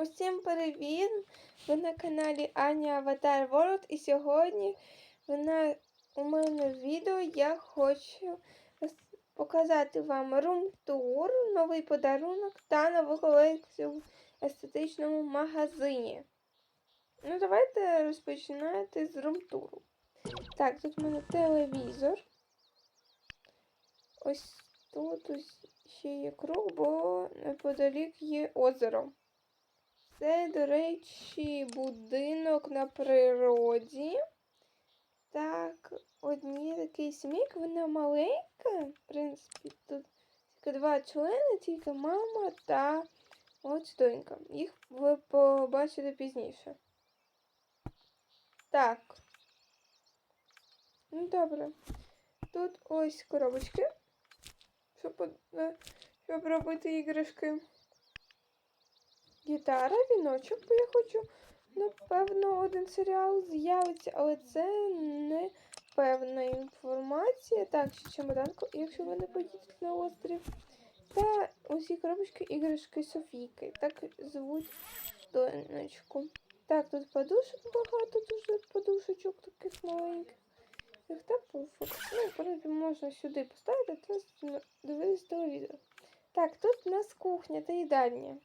Усім привіт! Ви на каналі Аня Аватар World і сьогодні вона, у мене відео я хочу показати вам рум-тур, новий подарунок та нову колекцію в естетичному магазині. Ну, давайте розпочинати з рум-туру. Так, тут у мене телевізор. Ось тут ось ще є круг, бо неподалік є озеро. Це, до речі, будинок на природі. Так, одні такий смік, вона маленька. В принципі, тут тільки два члени, тільки мама та от донька. Їх ви побачите пізніше. Так. Ну, добре. Тут ось коробочки, щоб, е, щоб робити іграшки гітара, віночок, бо я хочу, напевно, один серіал з'явиться, але це не певна інформація. Так, ще чемоданку, якщо ви не поїдете на острів. Та усі коробочки іграшки Софійки. Так звуть донечку. Так, тут подушок багато, дуже подушечок таких маленьких. Та пуфок. Ну, в принципі, можна сюди поставити та дивитися телевізор. Так, тут у нас кухня та їдальня.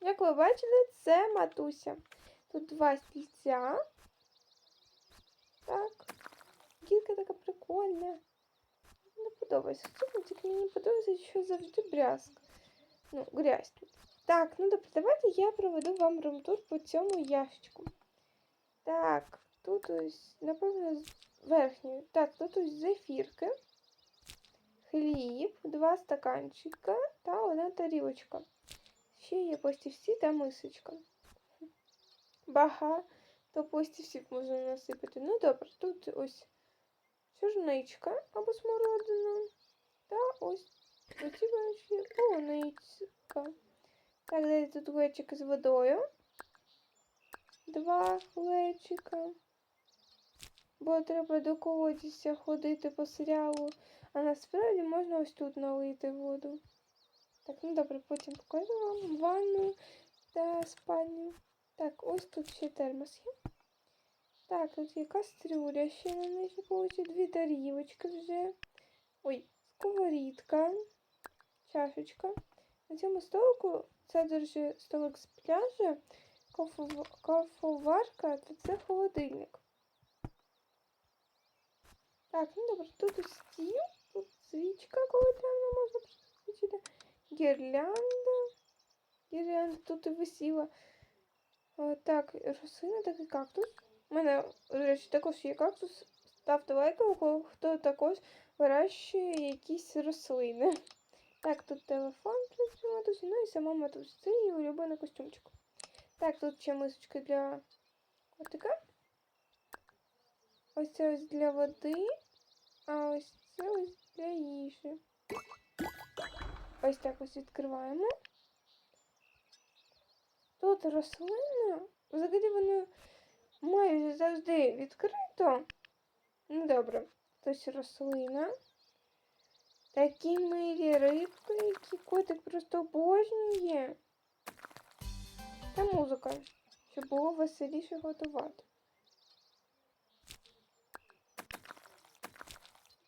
Як ви бачили, це матуся. Тут два стільця. Так. Кілька така прикольна. Не подобається. Тільки мені подобається, що завжди брязк. Ну, грязь тут. Так, ну добре, давайте я проведу вам румтур по цьому ящику. Так, тут ось, напевно, з верхньої. Так, тут ось зефірки, хліб, два стаканчика та одна тарілочка. Ще є пластівці та мисочка. Багато пластівців можна насипати. Ну добре, тут ось чорничка або смородина. Та ось оці бачі полуницька. Так, далі тут глечик з водою. Два глечика. Бо треба до колодязя ходити по серіалу. А насправді можна ось тут налити воду. Так, ну добре, потім покажу вам ванну та спальню. Так, ось тут ще термос є. Так, тут є кастрюля ще на нижній полиці, дві тарілочки вже. Ой, сковорідка, чашечка. На цьому столику це, до речі, столик з пляжа, кофов- кофоварка та це холодильник. Так, ну добре, тут стіл, тут свічка, коли темно можна включити. Гірлянда. Гірлянда тут і висіла. О, так, рослина, такий кактус. У мене, до речі, також є кактус. Ставте лайк, хто також вирощує якісь рослини. Так, тут телефон працює матусі, ну і сама матусь. Це її улюблений костюмчик. Так, тут ще мисочка для котика. Ось це ось для води, а ось це ось для їжі. Ось так ось відкриваємо. Тут рослина. Взагалі воно майже завжди відкрито. Ну добре. Ось рослина. Такі милі рибки, які котик просто обожнює. Та музика, щоб було веселіше готувати.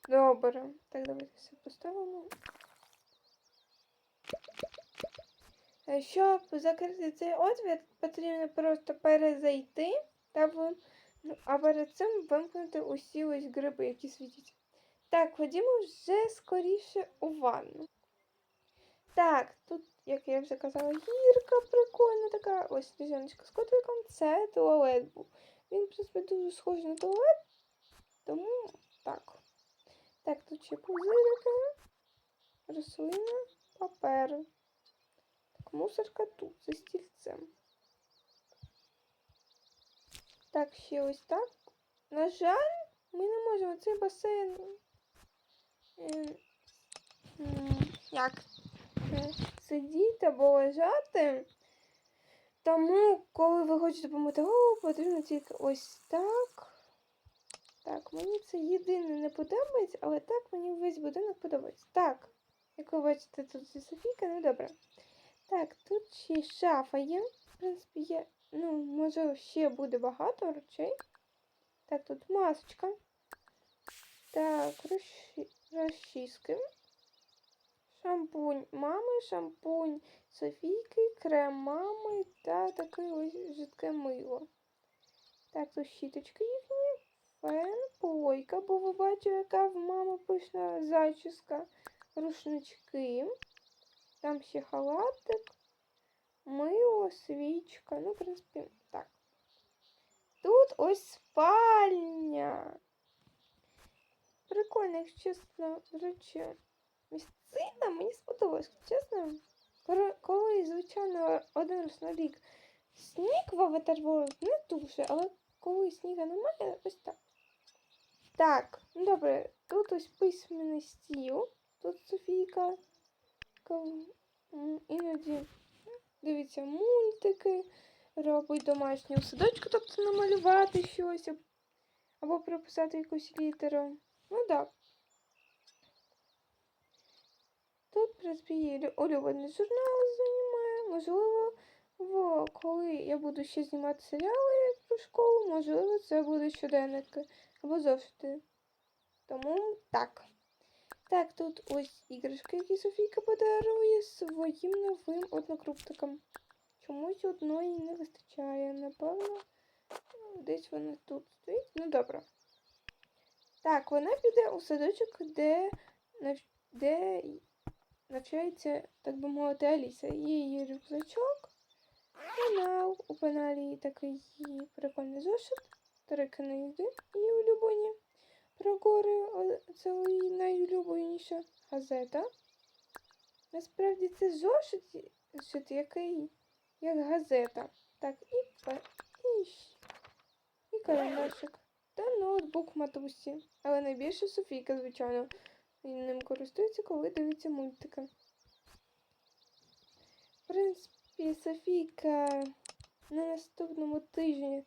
Добре. Так, давайте все поставимо. Щоб закрити цей отвір, потрібно просто перезайти та в... ну, а перед цим вимкнути усі ось гриби, які світять. Так, ходімо вже скоріше у ванну. Так, тут, як я вже казала, гірка прикольна така. Ось сніжиночка з котиком. Це туалет був. Він, в принципі, дуже схожий на туалет, тому так. Так, тут ще пузирики, рослина, папер. Мусорка тут, за стільцем. Так, ще ось так. На жаль, ми не можемо цей басейн. е, Як е, сидіти або лежати. Тому, коли ви хочете помити голову, потрібно тільки ось так. Так, мені це єдине не подобається, але так мені весь будинок подобається. Так, як ви бачите, тут Софійка, ну добре. Так, тут ще шафа є. В принципі, є. Ну, може, ще буде багато речей. Так, тут масочка. Так, розчі... розчіски. Шампунь мами, шампунь Софійки, крем мами та таке ось жидке мило. Так, тут щіточки їхні, фен, плойка, бо ви бачите, яка в мами пишна зачіска, рушнички. Там ще халатик, мило, свічка. Ну, в принципі, так. Тут ось спальня. Прикольно, якщо чесно, до речі, місцина мені сподобалось, чесно. Коли- звичайно, один раз на рік сніг в World не дуже, але коли сніга немає, ось так. Так, ну добре, тут ось письменний стіл. Тут Софійка кав- іноді дивиться мультики, робить домашню садочку, тобто намалювати щось або прописати якусь літеру. Ну так. Тут, принципі, її улюблений журнал займає. Можливо, во, коли я буду ще знімати серіали про школу, можливо, це буде щоденники або зошити. Тому так. Так, тут ось іграшки, які Софійка подарує своїм новим однокрупникам. Чомусь одної не вистачає. Напевно, десь вона тут стоїть. Ну, добре. Так, вона піде у садочок, де, нав- де навчається, так би мовити, Аліса. Її рюкзачок, пенал. У пеналі такий прикольний зошит, три книги її улюблені. Про це її найулюбленіша газета. Насправді це зошит, який як газета. Так, і, і, і календарчик. Та ноутбук матусі. Але найбільше Софійка, звичайно. Він ним користується, коли дивиться мультики. В принципі, Софійка на наступному тижні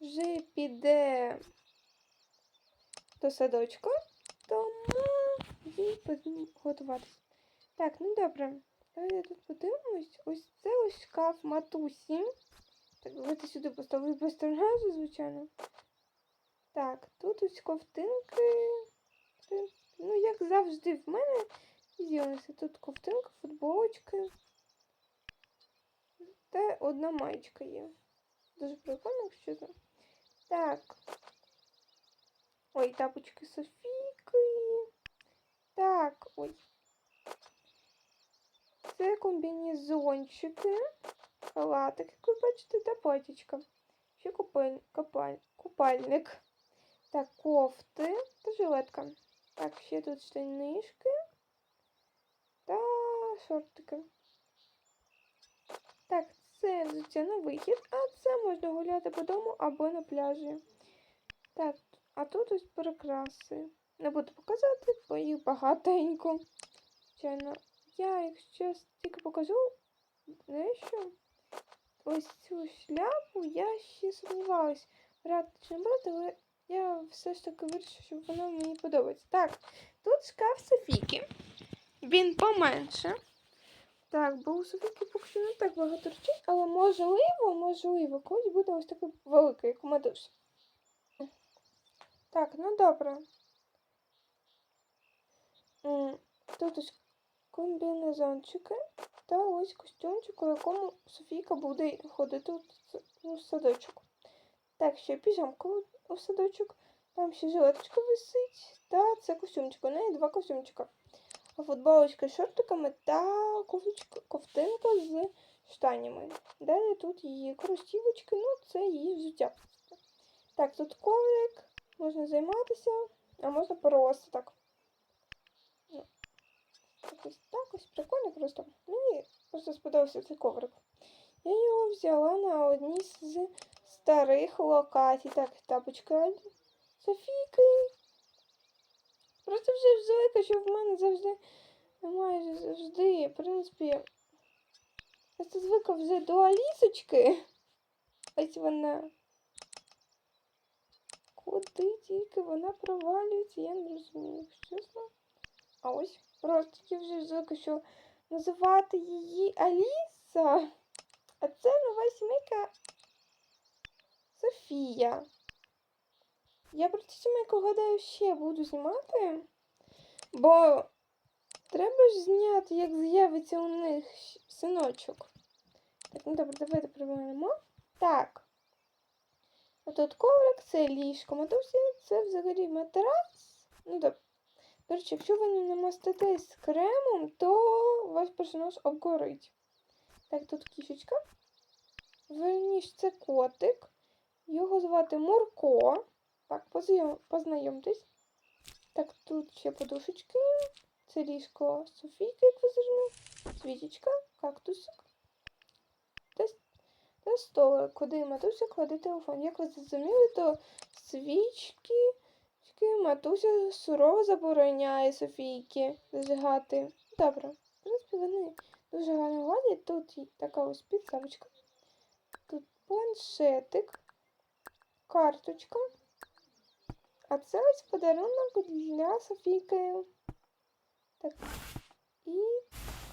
вже піде до садочка, тому їй потрібно готуватися. Так, ну добре. Давайте тут подивимось. Ось це ось шкаф матусі. Так, давайте сюди поставлю поставляю, звичайно. Так, тут ось ковтинки. Ну, як завжди, в мене з'явилися тут ковтинка, футболочки. Та одна маєчка є. Дуже прикольно, якщо це. Так. Ой, тапочки Софійки. Так, ой. Це комбінезончики, халатик, як ви бачите, та платічка. Ще купаль, купаль, купальник. Так, кофти та жилетка. Так, ще тут штанишки та шортики. Так, це взуття вихід, а це можна гуляти по дому або на пляжі. Так, а тут ось прикраси. Не буду показати, бо їх багатенько. Звичайно, я, якщо тільки покажу, дещо ось цю шляпу я ще сумнівалась брати чи не брати, але я все ж таки вирішила, що вона мені подобається. Так, тут шкаф Софійки. Він поменше. Так, бо у Софійки поки що не так багато речей, але можливо, можливо, колись буде ось такий великий, як у Медуси. Так, ну добре. Тут ось комбінезончики та ось костюмчик, у якому Софійка буде ходити у садочок. Так, ще піжамка у- у садочок, там ще жилеточка висить, та це костюмчик. У неї два костюмчика. Футболочка з шортиками та кофточка, ковтинка з штанями. Далі тут її кросівочки, ну це її взуття. Так, тут коврик, можна займатися, а можна просто так. Ну, Якось так ось прикольно просто. Мені просто сподобався цей коврик. Я його взяла на одній з старих локацій. Так, тапочка Софійки. Просто вже звика, що в мене завжди майже завжди, в принципі, просто звика вже до Алісочки. Ось вона. Куди тільки вона провалюється, я не розумію, чесно. А ось просто я вже звика, що називати її Аліса. А це нова сімейка Софія. Я про цю сімейку гадаю ще буду знімати, бо треба ж зняти, як з'явиться у них синочок. Так, ну добре, давайте приберемо. Так. Отут коврик, це ліжко матусі, це взагалі матрас. Ну добре. До речі, якщо ви не намаститесь кремом, то ваш персонаж обгорить. Так, тут кішечка. Верніш, це котик. Його звати Мурко. Так, познайомтесь. Так, тут ще подушечки. Це ліжко Софійки, як ви зрозуміли. Свічечка, кактусик. Та, та столик, куди матуся кладе телефон. Як ви зрозуміли, то свічки матуся сурово забороняє Софійки зажигати. Добре. В принципі, вони дуже гарно ладять. Тут така ось підставочка. Тут планшетик, карточка. А це ось подарунок для Софійки. Так. І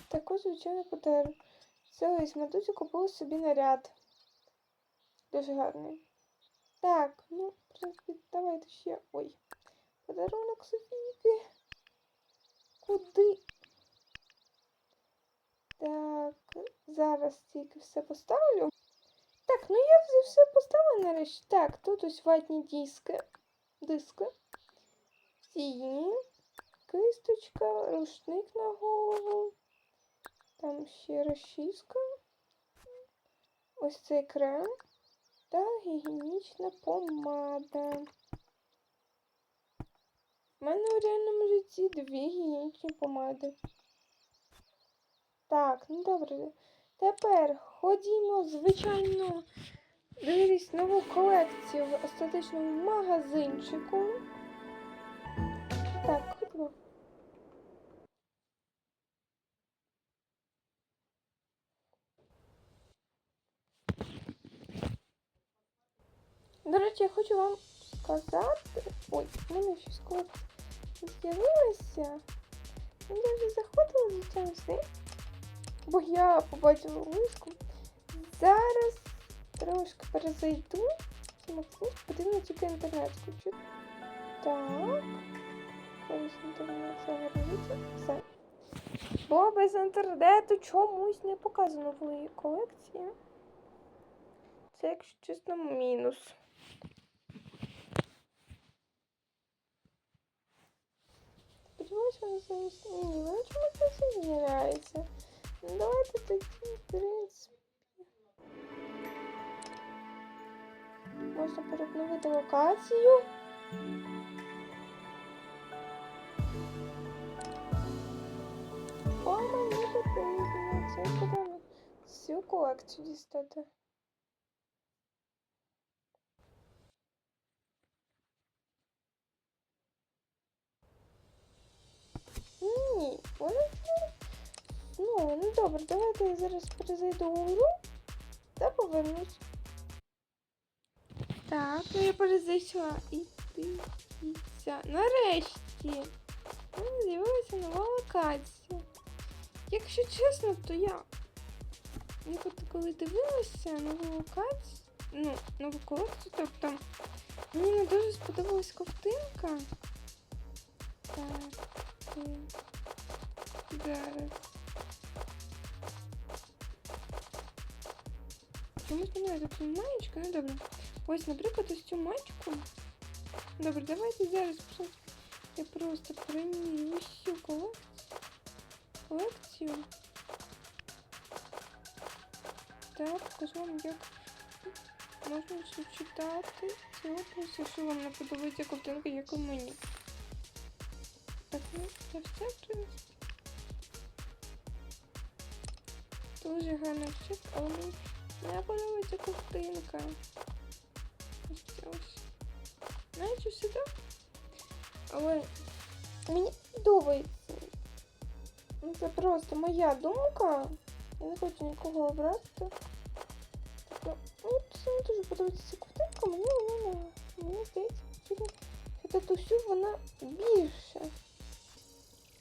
також, звичайно, подарунок. Це ось матуся купила собі наряд. Дуже гарний. Так, ну, в принципі, давайте ще. Ой. Подарунок Софійки. Куди? Так, зараз тільки все поставлю. Так, ну я вже все поставила нарешті. Так, тут ось ватні диски. Диски. Сіні. Кисточка, рушник на голову. Там ще розчіска. Ось цей крем. Та гігієнічна помада. У мене у реальному житті дві гігієнічні помади. Так, ну добре. Тепер ходімо, звичайно, дивитись нову колекцію в естетичному магазинчику. До речі, я хочу вам сказати. Ой, в мене щось колекція з'явилася. Ну, Я вже заходила, звичайно, сюди, бо я побачила вишку. Зараз трошки перезайду. Це Максим, потрібно тільки інтернет включити. Так. Зараз інтернет загориться. Все. Бо без інтернету чомусь не показано в моїй колекції. Це, якщо чесно, мінус. Сподіваюсь, вона зараз ні, вона чомусь не соединяється. Ну, давайте тоді, в принципі. Можна переобновити локацію. О, мені потрібно. Це потрібно всю колекцію дістати. Ні, вона Ну, ну добре, давайте я зараз перезайду у гру та повернусь. Так, ну я перезайшла. І дивіться. Нарешті. У з'явилася нова локація. Якщо чесно, то я. Я коли дивилася нову локацію, ну, нову колекцію, тобто мені не дуже сподобалась ковтинка. Так. е, Зараз. Чомусь немає тут маєчка, ну добре. Ось, наприклад, ось цю маєчку. Добре, давайте зараз просто я просто примірю усю колекцію. колекцію. Так, покажу вам, як можна все читати. Це опис, якщо вам не подобається картинка, як у мені. Так, ну, це все, в принципі. Дуже гарний чек, але мені не подобається картинка. Ось це ось. Знаєте, все так? Але мені подобається. Ну, Це просто моя думка. Я не хочу нікого обрати. Тобто, ну, це не дуже подобається ця картинка, мені вона не. Мені здається, що що вона більше.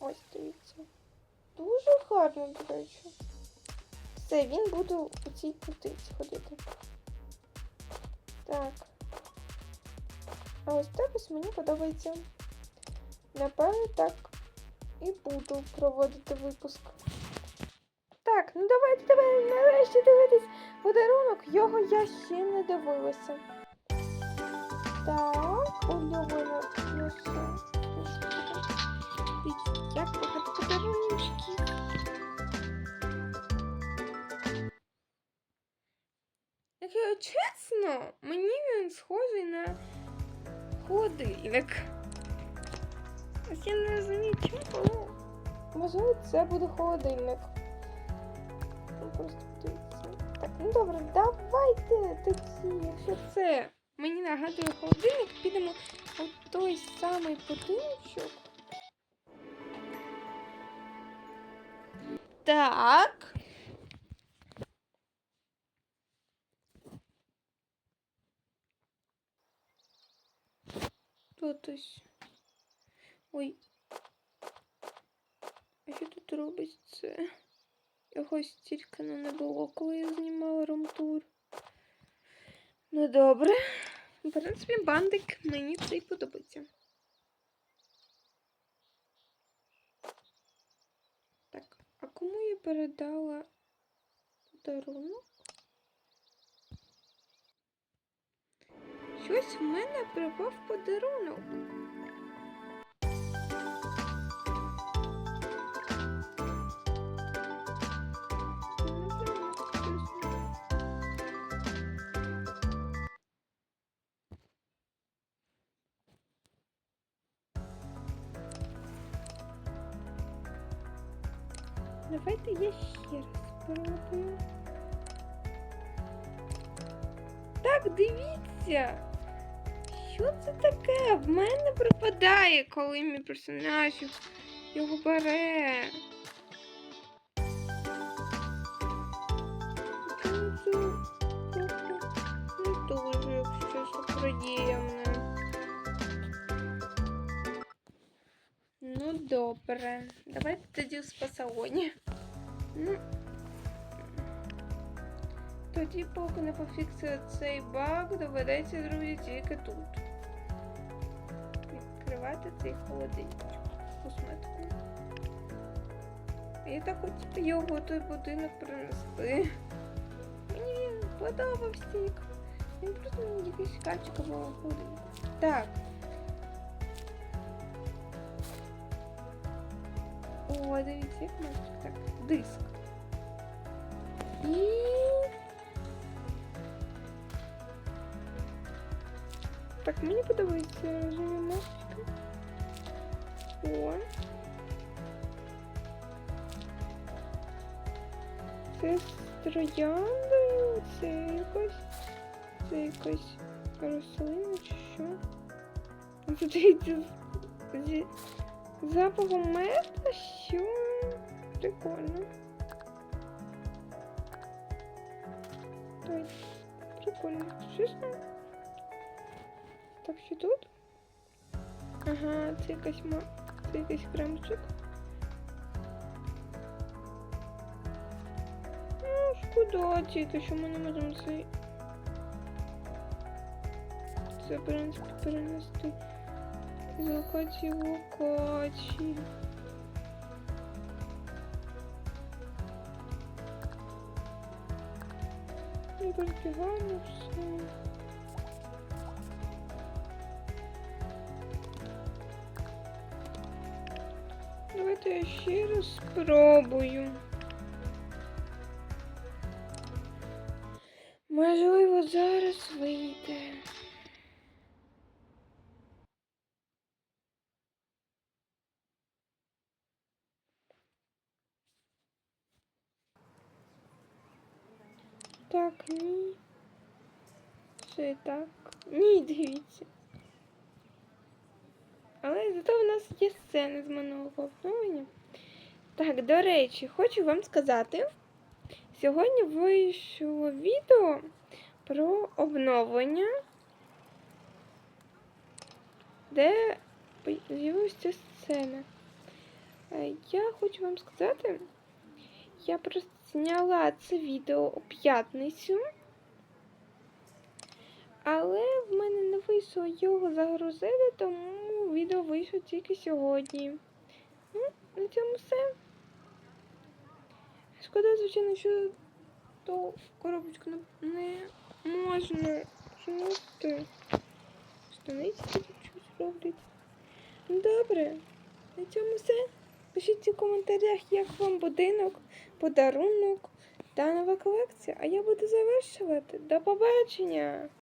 Ось дивіться. Дуже гарно, до речі. Все, він буде у цій путиці ходити. Так. А ось так ось мені подобається. Напевно, так і буду проводити випуск. Так, ну давайте тепер нарешті дивитись подарунок. Його я ще не дивилася. Так, наша. Дивіться, як багато подарунків. Чесно, мені він схожий на холодильник. Ось я не розумію, чому. Можливо, це буде холодильник. Ну, Просто подивіться. Так, ну добре, давайте тоді, якщо це мені нагадує холодильник, підемо у той самий будиночок. Так. Тут. Ой. А що тут робиться? Його стільки не було, коли я знімала румтур. Ну добре. В принципі, бандик мені цей подобається. Так, а кому я передала подарунок? Щось в мене пропав подарунок. Давайте я ще раз спробую. Так, дивіться. Що це таке? В мене пропадає, коли мій персонаж його бере. Ну, добре. Давайте тоді в спа-салоні. Ну, тоді, поки не пофіксує цей баг, доведеться, друзі, тільки тут. Відкривати цей холодильник косметику. Я так хотіла його той будинок принести. Мені він подобався. Він просто мені якийсь качкового будинку. Так. О, дивіться, як мальчик. Так, диск. І... Так, мені подобається режимі мостика. О. Це з трояндою, це якось. Це якась рослина чи що. Це дивіться з- зі запахом меда, що прикольно. Ой, прикольно. Чесно. Так, що тут? Ага, це якась ма... Це якийсь кремчик. Ну, шкода тільки, що ми не можемо цей... Це, в принципі, перенести з локації в локації. Ну, тільки гарно все. Ще раз спробую. Можливо, зараз вийде. Так, ні. Це так. Ні, дивіться. Але зато в нас є сцени з минулого обновлення. Так, до речі, хочу вам сказати. Сьогодні вийшло відео про обновлення, де з'явилася сцена. Е, Я хочу вам сказати, я просто зняла це відео у п'ятницю. Але в мене не вийшло його загрузити, тому відео вийшло тільки сьогодні. Ну, на цьому все. Шкода, звичайно, що то коробочку не можна знути. Штаниці тут щось роблять. Ну, Добре, на цьому все. Пишіть у коментарях, як вам будинок, подарунок та нова колекція. А я буду завершувати. До побачення!